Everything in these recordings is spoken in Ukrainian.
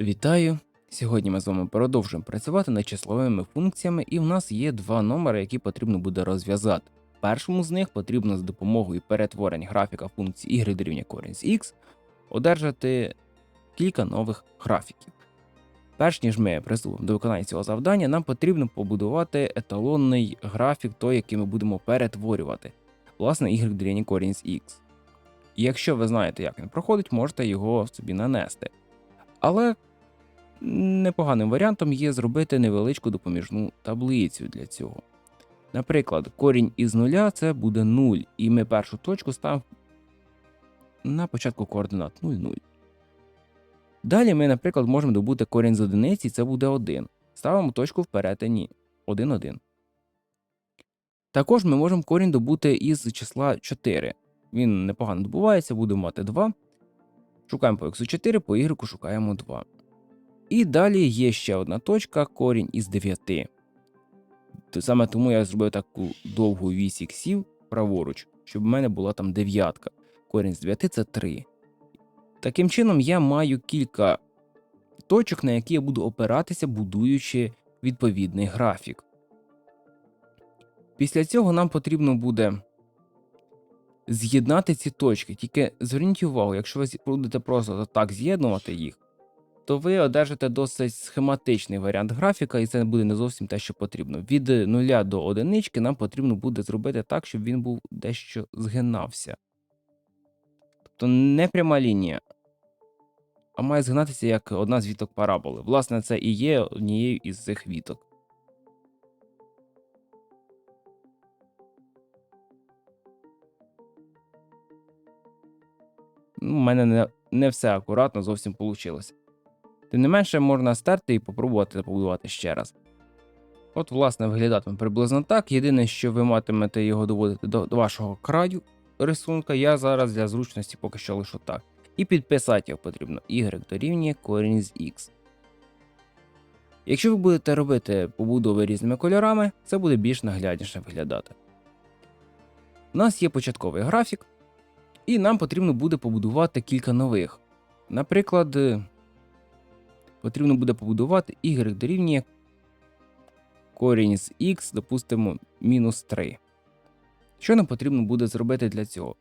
Вітаю! Сьогодні ми з вами продовжуємо працювати над числовими функціями, і в нас є два номери, які потрібно буде розв'язати. Першому з них потрібно з допомогою перетворень графіка функції y дорівнює корінь з x одержати кілька нових графіків. Перш ніж ми приступимо до виконання цього завдання, нам потрібно побудувати еталонний графік, той, який ми будемо перетворювати. Власне, y дорівнює корінь з x. І якщо ви знаєте, як він проходить, можете його собі нанести. Але непоганим варіантом є зробити невеличку допоміжну таблицю для цього. Наприклад, корінь із нуля це буде 0, і ми першу точку ставимо на початку координат 0, 0. Далі ми, наприклад, можемо добути корінь з одиниці, це буде 1. Ставимо точку в перетині 1, 1. Також ми можемо корінь добути із числа 4. Він непогано добувається, будемо мати 2. Шукаємо по x 4, по y шукаємо 2. І далі є ще одна точка, корінь із 9. То Саме тому я зробив таку довгу вісь іксів праворуч, щоб в мене була там дев'ятка. Корінь з 9 це 3. Таким чином, я маю кілька точок, на які я буду опиратися, будуючи відповідний графік. Після цього нам потрібно буде з'єднати ці точки. Тільки зверніть увагу, якщо ви будете просто так з'єднувати їх, то ви одержите досить схематичний варіант графіка, і це буде не зовсім те, що потрібно. Від 0 до одинички нам потрібно буде зробити так, щоб він був дещо згинався. Тобто не пряма лінія, а має згинатися як одна з віток параболи. Власне, це і є однією із цих віток. Ну, У мене не, не все акуратно зовсім вийшло. Тим не менше, можна стерти і попробувати побудувати ще раз. От, власне, виглядатиме приблизно так. Єдине, що ви матимете його доводити до, вашого краю рисунка, я зараз для зручності поки що лишу так. І підписати його потрібно y дорівнює корінь з x. Якщо ви будете робити побудови різними кольорами, це буде більш наглядніше виглядати. У нас є початковий графік, і нам потрібно буде побудувати кілька нових. Наприклад, потрібно буде побудувати y дорівнює корінь з x, допустимо, мінус 3. Що нам потрібно буде зробити для цього?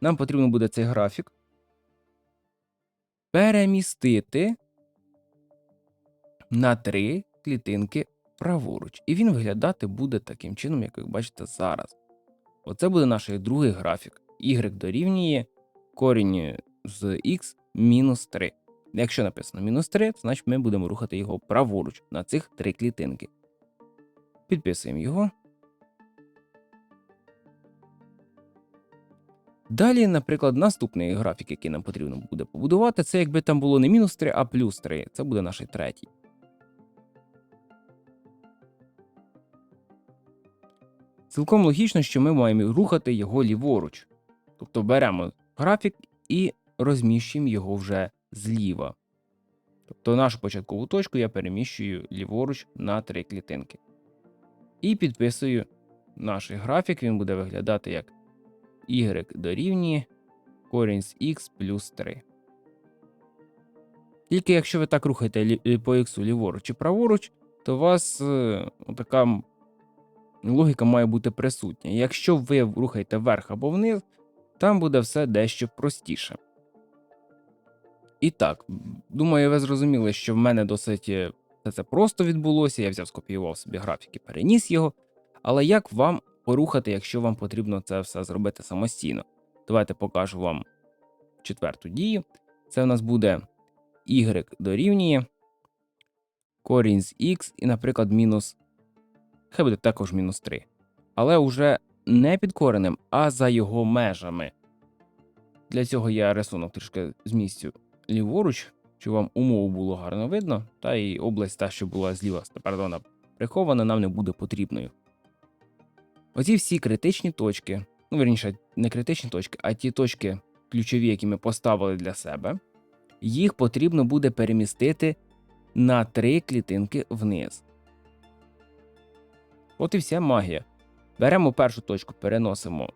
Нам потрібно буде цей графік перемістити на 3 клітинки праворуч. І він виглядати буде таким чином, як ви бачите зараз. Оце буде наш другий графік. y дорівнює корінь з x мінус 3. Якщо написано мінус 3, то значить ми будемо рухати його праворуч на цих три клітинки. Підписуємо його. Далі, наприклад, наступний графік, який нам потрібно буде побудувати, це якби там було не мінус 3, а плюс 3. Це буде наш третій. Цілком логічно, що ми маємо рухати його ліворуч. Тобто беремо графік і розміщуємо його вже зліва. Тобто нашу початкову точку я переміщую ліворуч на три клітинки. І підписую наш графік, він буде виглядати як y дорівнює корінь з x плюс 3. Тільки якщо ви так рухаєте по x ліворуч чи праворуч, то у вас е, така логіка має бути присутня. Якщо ви рухаєте вверх або вниз, там буде все дещо простіше. І так, думаю, ви зрозуміли, що в мене досить е, все це просто відбулося. Я взяв, скопіював собі графік і переніс його. Але як вам порухати, якщо вам потрібно це все зробити самостійно? Давайте покажу вам четверту дію. Це у нас буде y дорівнює корінь з x і, наприклад, мінус. Хай буде також мінус 3. Але вже не під коренем, а за його межами. Для цього я рисунок трішки змістю ліворуч, щоб вам умову було гарно видно, та і область, та, що була зліва, тепер вона прихована, нам не буде потрібною. Оці всі критичні точки, ну верніше, не критичні точки, а ті точки ключові, які ми поставили для себе, їх потрібно буде перемістити на три клітинки вниз. От і вся магія. Беремо першу точку, переносимо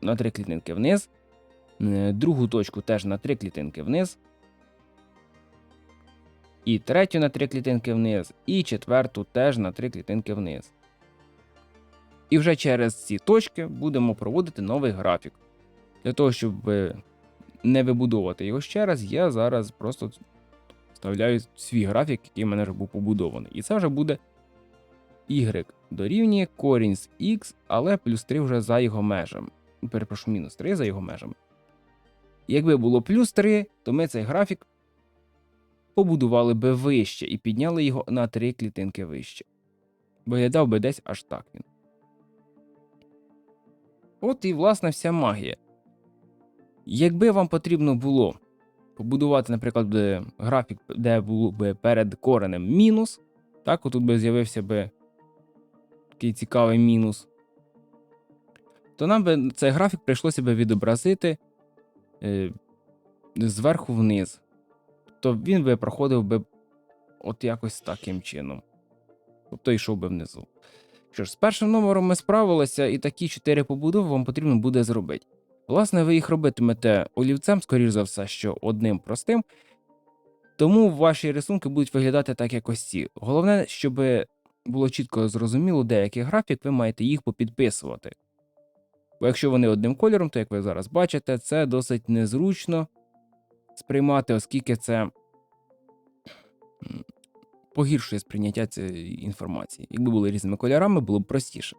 на три клітинки вниз, е, другу точку теж на три клітинки вниз. І третю на 3 клітинки вниз, і четверту теж на 3 клітинки вниз. І вже через ці точки будемо проводити новий графік. Для того, щоб е, не вибудовувати його ще раз, я зараз просто вставляю свій графік, який в мене вже був побудований. І це вже буде y дорівнює корінь з x, але плюс 3 вже за його межами. Перепрошую, мінус 3 за його межами. Якби було плюс 3, то ми цей графік побудували би вище і підняли його на 3 клітинки вище. Виглядав би десь аж так він. От і власне вся магія. Якби вам потрібно було побудувати, наприклад, графік, де був би перед коренем мінус, так, отут би з'явився би такий цікавий мінус, то нам би цей графік прийшлося би відобразити е, зверху вниз. Тобто він би проходив би от якось таким чином. Тобто йшов би внизу. Що ж, з першим номером ми справилися, і такі чотири побудови вам потрібно буде зробити. Власне, ви їх робитимете олівцем, скоріш за все, що одним простим. Тому ваші рисунки будуть виглядати так, як ось ці. Головне, щоб було чітко зрозуміло, деякий графік, ви маєте їх попідписувати. Бо якщо вони одним кольором, то як ви зараз бачите, це досить незручно сприймати, оскільки це погіршує сприйняття цієї інформації. Якби були різними кольорами, було б простіше.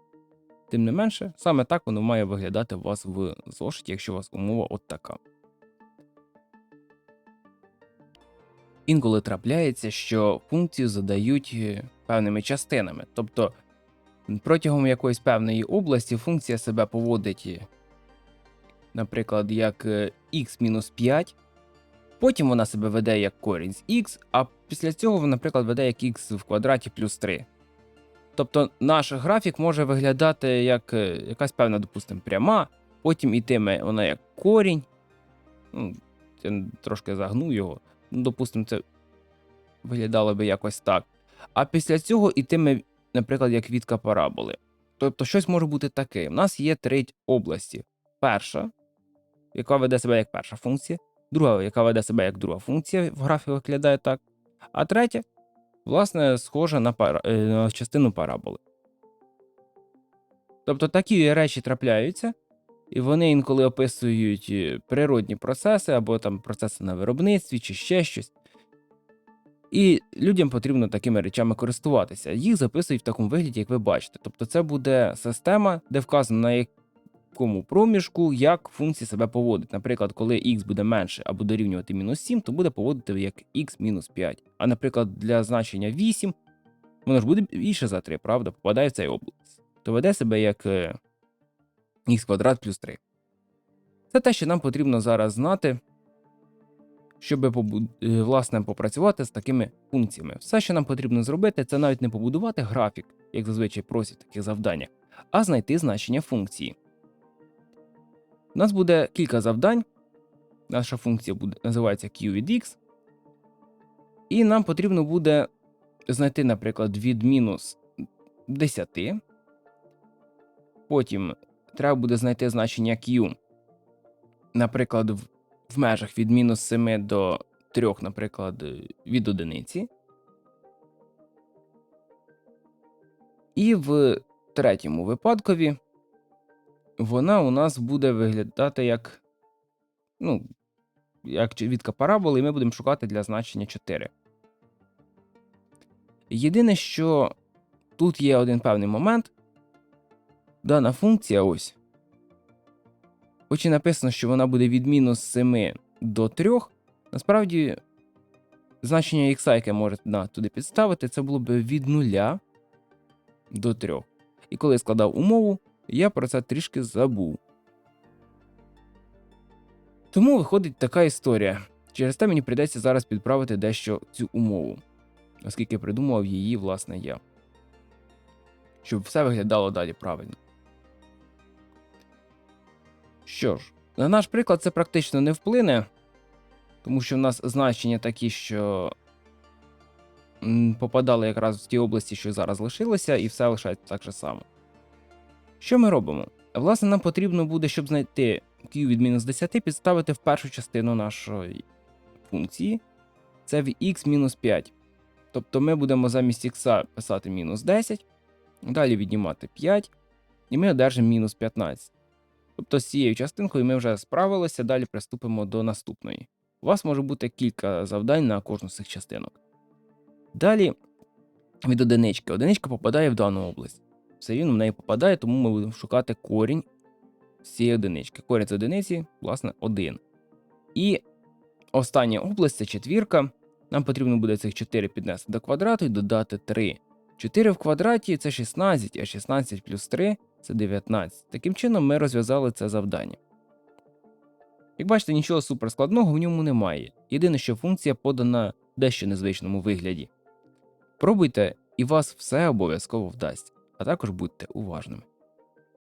Тим не менше, саме так воно має виглядати у вас в зошиті, якщо у вас умова от така. Інколи трапляється, що функцію задають е, певними частинами. Тобто протягом якоїсь певної області функція себе поводить, е, наприклад, як е, x-5, потім вона себе веде як корінь з x, а після цього, наприклад, веде як x в квадраті плюс 3. Тобто наш графік може виглядати як е, якась певна, допустимо, пряма, потім ітиме вона як корінь. Ну, я трошки загнув його. Ну, допустимо, це виглядало би якось так. А після цього ітиме, наприклад, як відка параболи. Тобто щось може бути таке. У нас є три області. Перша, яка веде себе як перша функція, друга, яка веде себе як друга функція, в графіку виглядає так. А третя, власне, схожа на, пара... е, на частину параболи. Тобто такі речі трапляються, і вони інколи описують е, природні процеси або там процеси на виробництві чи ще щось. І людям потрібно такими речами користуватися. Їх записують в такому вигляді, як ви бачите. Тобто, це буде система, де вказано на якому проміжку як функція себе поводить. Наприклад, коли x буде менше або дорівнювати мінус 7, то буде поводити як x мінус 5. А наприклад, для значення 8, воно ж буде більше за 3, правда, попадає в цей область. То веде себе як е, х квадрат плюс 3. Це те, що нам потрібно зараз знати, щоб е, власне попрацювати з такими функціями. Все, що нам потрібно зробити, це навіть не побудувати графік, як зазвичай просять в таких завданнях, а знайти значення функції. У нас буде кілька завдань. Наша функція буде, називається q від x. І нам потрібно буде знайти, наприклад, від мінус 10. Потім треба буде знайти значення q, наприклад, в, межах від мінус 7 до 3, наприклад, від одиниці. І в третьому випадкові вона у нас буде виглядати як, ну, як відка параболи, і ми будемо шукати для значення 4. Єдине, що тут є один певний момент. Дана функція ось. Хоч і написано, що вона буде від мінус 7 до 3, насправді значення х, яке можна туди підставити, це було б від 0 до 3. І коли я складав умову, я про це трішки забув. Тому виходить така історія. Через те мені прийдеться зараз підправити дещо цю умову, оскільки придумав її, власне, я. Щоб все виглядало далі правильно. Що ж, на наш приклад це практично не вплине, тому що в нас значення такі, що попадали якраз в ті області, що зараз лишилося, і все лишається так же само. Що ми робимо? Власне, нам потрібно буде, щоб знайти q від мінус 10, підставити в першу частину нашої функції. це в x мінус 5. Тобто ми будемо замість х писати мінус 10, далі віднімати 5, і ми одержимо мінус 15. Тобто з цією частинкою ми вже справилися, далі приступимо до наступної. У вас може бути кілька завдань на кожну з цих частинок. Далі від одинички. Одиничка попадає в дану область. Все рівно в неї попадає, тому ми будемо шукати корінь з цієї одинички. Корінь з одиниці, власне, 1. І остання область це четвірка. Нам потрібно буде цих 4 піднести до квадрату і додати 3. 4 в квадраті це 16, а 16 плюс 3 це 19. Таким чином ми розв'язали це завдання. Як бачите, нічого суперскладного в ньому немає. Єдине, що функція подана дещо незвичному вигляді. Пробуйте, і вас все обов'язково вдасть, а також будьте уважними.